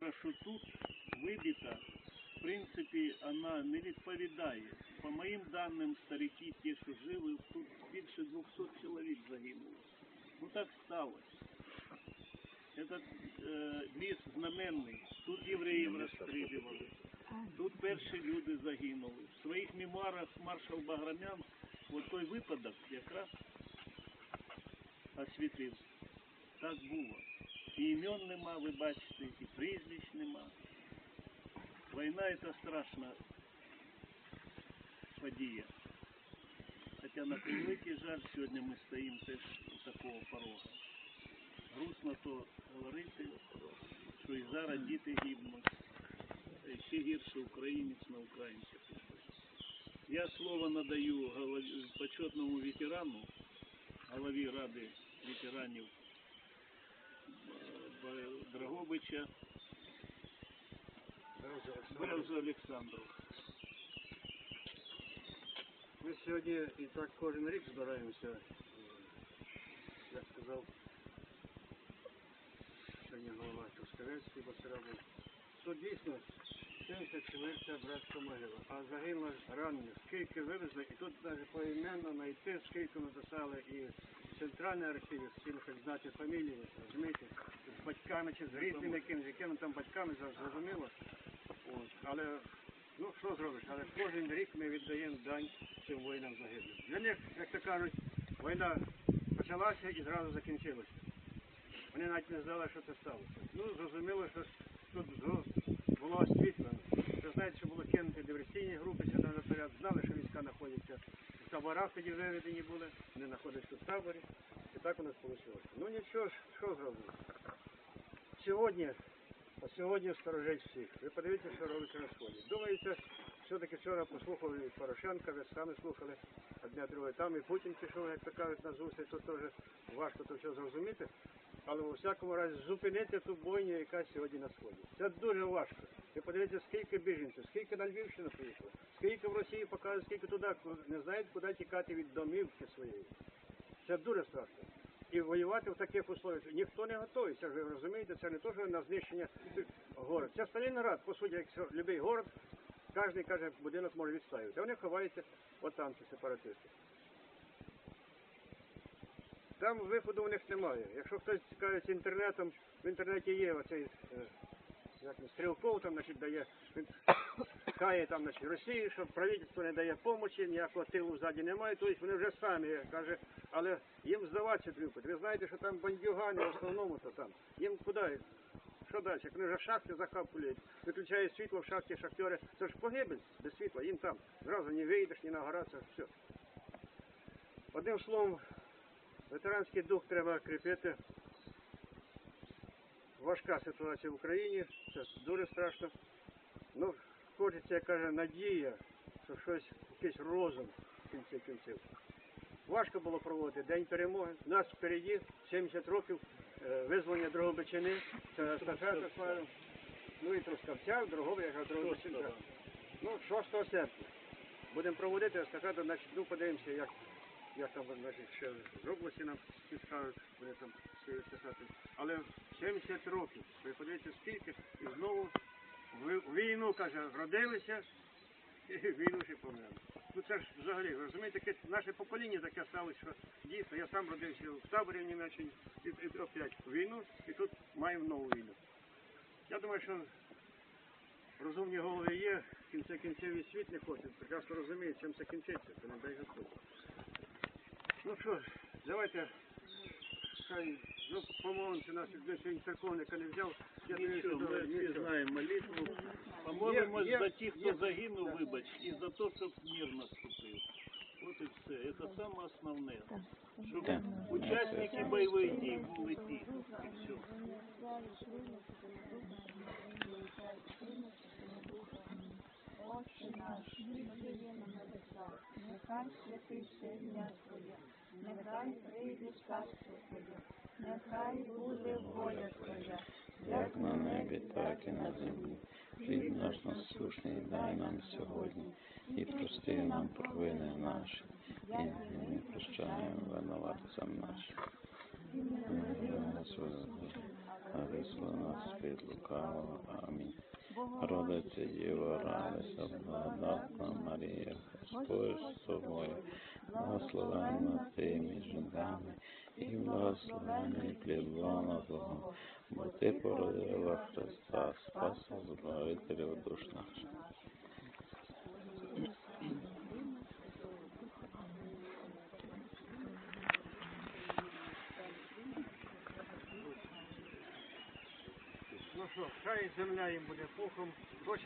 що тут вибита, в принципі, вона не відповідає. По моїм даним, старики, ті, що жили, тут більше 200 чоловік загинуло. Ну так сталося. Этот е, ліс знаменний, тут євреїв розстрілювали, тут перші люди загинули. В своїх мемуарах маршал Баграмян от той випадок якраз освітив. Так було. І імен нема, ви бачите, і прізвищ нема. Війна це страшна подія. Хоча на превеликий жаль, сьогодні ми стоїмо теж у такого порога. Грустно то говорити, що і зараз діти гибнуть. А ще гірше українець на українцях. Я слово надаю почетному ветерану, голові Ради ветеранів Драгобича Березу Олександру. Ми сьогодні і так кожен рік збираємося, е, як сказав сьогодні голова Трускавецький Басарабин. Тут дійсно 74 братська могила, а загинуло ранених, скільки вивезли, і тут навіть поіменно знайти, скільки написали і в центральній архіві, всі хочуть знати фамілії, розумієте, з батьками чи з рідними якимось, якими там батьками зрозуміло. Але ну що зробиш, але кожен рік ми віддаємо дань цим воїнам загиблим. Для них, як то кажуть, війна почалася і зразу закінчилася. Вони навіть не знали, що це сталося. Ну, зрозуміло, що тут зро- було освітлено. Ви знаєте, що було кинути диверсійні групи сюди наперед, знали, що війська знаходяться таборах, тоді виведені були, вони знаходяться в таборі. І так у нас вийшло. Ну нічого ж, що зробили? Сьогодні а сьогодні сторожить всіх. Ви подивіться, що робиться на сході. Думаєте, все-таки вчора послухали і Порошенка, ви самі слухали одне друге. Там і Путін пішов, як то кажуть, на зустріч, тут теж важко то все зрозуміти. Але у всякому разі зупинити ту бойню, яка сьогодні на сході. Це дуже важко. Ви подивіться, скільки біженців, скільки на Львівщину приїхало, скільки в Росії показують, скільки туди, не знають, куди тікати від домівки своєї. Це дуже страшно. І воювати в таких условиях ніхто не готовий. Це ви розумієте, це не то, що на знищення город. Це Сталінград, по суті, як будь-який город, кожен каже, будинок може відставити. А вони ховаються от там, ці сепаратисти. Там виходу у них немає. Якщо хтось цікавиться інтернетом, в інтернеті є оцей е, як стрілков там, значить, дає, він кає там, значить, Росії, що правительство не дає помочі, ніякого тилу ззаді немає, тобто вони вже самі, каже, але їм здаватися трюкать. Ви знаєте, що там бандюгани в основному то там. Їм куди? Що далі? Як вони вже шахти захаплюють, виключають світло в шахті, шахтери, це ж погибель без світла, їм там зразу не вийдеш, ні нагоратися, все. Одним словом, ветеранський дух треба кріпити. Важка ситуація в Україні, це дуже страшно. Ну, хочеться, як каже, надія, що щось, якийсь розум в кінці кінців. Важко було проводити День перемоги. У нас впереді 70 років е, визволення Дрогобичини, це естафета славив. Ну і Трускавця, Дрогобича, яка Дрогобичина. Ну, 6 серпня. Будемо проводити естафету, значить, ну подивимося, як, як там значить, ще з області нам підскажуть, вони там естафети. Але 70 років, ви подивіться скільки, і знову в війну, каже, родилися, і війну ще померли. Ну це ж взагалі, розумієте, яке наше покоління таке сталося, що дійсно я сам родився в таборі в Німеччині, і, і опять в війну, і тут маємо нову війну. Я думаю, що розумні голови є, кінців і світ не хоче, прекрасно розуміє, чим це кінчиться, це не дай Господь. Ну що ж, давайте, хай, ну, помолимося, нас якби сьогодні церковника не взяв, я думаю, що Нічого, ми добре, всі нічого. знаємо молитву. Помолимось Є- є- за тих, хто є- загинув, да. вибач, і за те, щоб мир наступив. От і все. Це саме основне. Щоб Так. учасники бойових дій були ті. І все. Нехай святиться ім'я Твоє, нехай прийде царство Твоє, нехай буде воля Твоя, як на небі, так і на землі. Хліб наш насущний дай нам сьогодні, і прости нам провини наші, і ми прощаємо винуватцям нашим. У зло, нас від лукавого. Амінь. Родиться Діва, радуйся, благодатна Марія, Господь з собою, благословенна ти між жінками, і благословений плід лона Твого, бо ти породила Христа, Спаса, Збавителів душ наших. Що, хай земля їм буде пухом, хоч